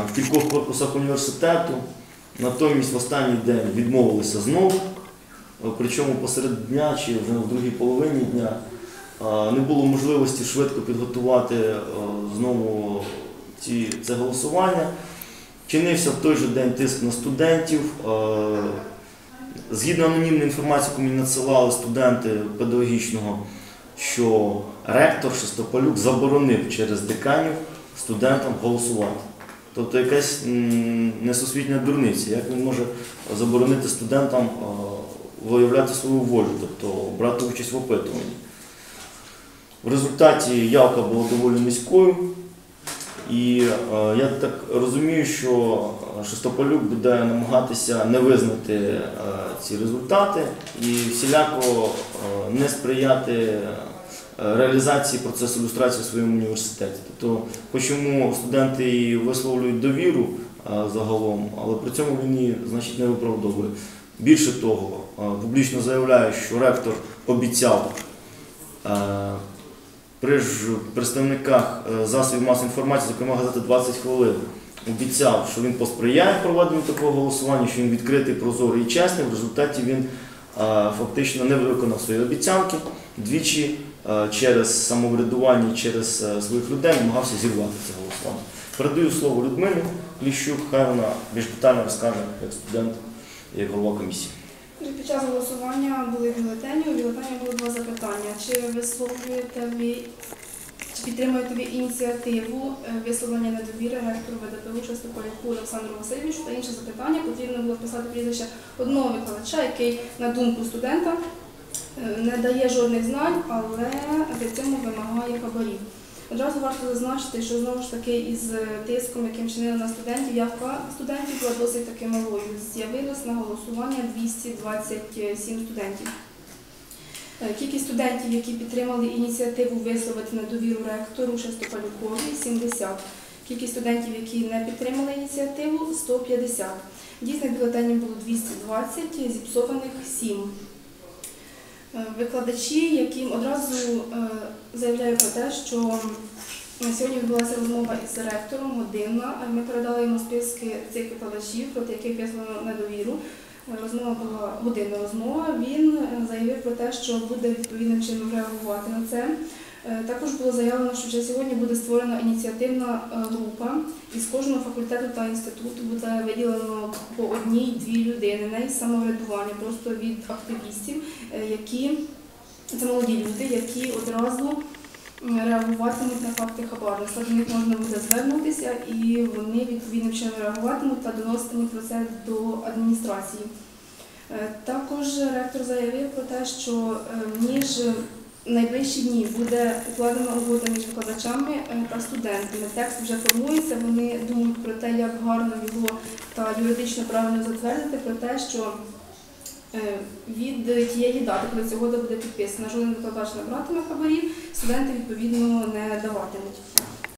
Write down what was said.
в кількох корпусах університету. Натомість в останній день відмовилися знову. Е, Причому посеред дня чи вже в другій половині дня е, не було можливості швидко підготувати е, знову ці, це голосування. Чинився в той же день тиск на студентів. Згідно анонімної інформації, яку мені надсилали студенти педагогічного, що ректор Шестополюк заборонив через деканів студентам голосувати. Тобто якась несусвітня дурниця. Як він може заборонити студентам виявляти свою волю, тобто брати участь в опитуванні? В результаті явка була доволі низькою. І я так розумію, що Шестополюк буде намагатися не визнати ці результати і всіляко не сприяти реалізації процесу ілюстрації в своєму університеті. Тобто, хоч студенти висловлюють довіру е, загалом, але при цьому він її значить не виправдовує. Більше того, е, публічно заявляє, що ректор обіцяв е, при представниках е, засобів масової інформації, зокрема газети 20 хвилин, обіцяв, що він посприяє проведенню такого голосування, що він відкритий, прозорий і чесний. В результаті він е, фактично не виконав свої обіцянки. Двічі е, через самоврядування, через е, своїх людей намагався зірвати це голосування. Передаю слово Людмилі Ліщук, хай вона більш детально розкаже як студент і голова комісії. Під час голосування були бюлетені. У бюлетені було два запитання. Чи висловлюєте ви, чи підтримуєте ви ініціативу е, висловлення недовіри ректору ВДПУ Шестополяку Олександру Васильовичу? Та інше запитання потрібно було писати прізвище одного викладача, який, на думку студента, е, не дає жодних знань, але при цьому вимагає хабарів. Одразу варто зазначити, що знову ж таки із тиском, яким чинили на студентів, явка студентів була досить таки малою. З'явилось на голосування 227 студентів. Е, Кількість студентів, які підтримали ініціативу висловити недовіру ректору Шестополюкові 70. Кількість студентів, які не підтримали ініціативу 150. Дійсних бюлетенів було 220, зіпсованих 7. Е, Викладачі, яким одразу заявляють заявляю про те, що сьогодні відбулася розмова із ректором годинна. Ми передали йому списки цих викладачів, проти яких висловлено недовіру. Е, Розмова була годинна розмова. Він е, заявив про те, що буде відповідним чином реагувати на це. Е, Також було заявлено, що вже сьогодні буде створена ініціативна е, група, і з кожного факультету та інституту буде виділено по одній-дві людини, із самоврядування, просто від активістів, е, які це молоді люди, які одразу реагуватимуть на факти хабарництва. До них можна буде звернутися, і вони відповідним чином реагуватимуть та доноситимуть про це до адміністрації. Також ректор заявив про те, що е, найближчі дні буде укладена угода між викладачами е, та студентами. Текст вже формується. Вони думають про те, як гарно його та юридично правильно затвердити, про те, що е, від тієї дати, коли ця угода буде підписана, жоден викладач не братиме хабарів, студенти відповідно не даватимуть.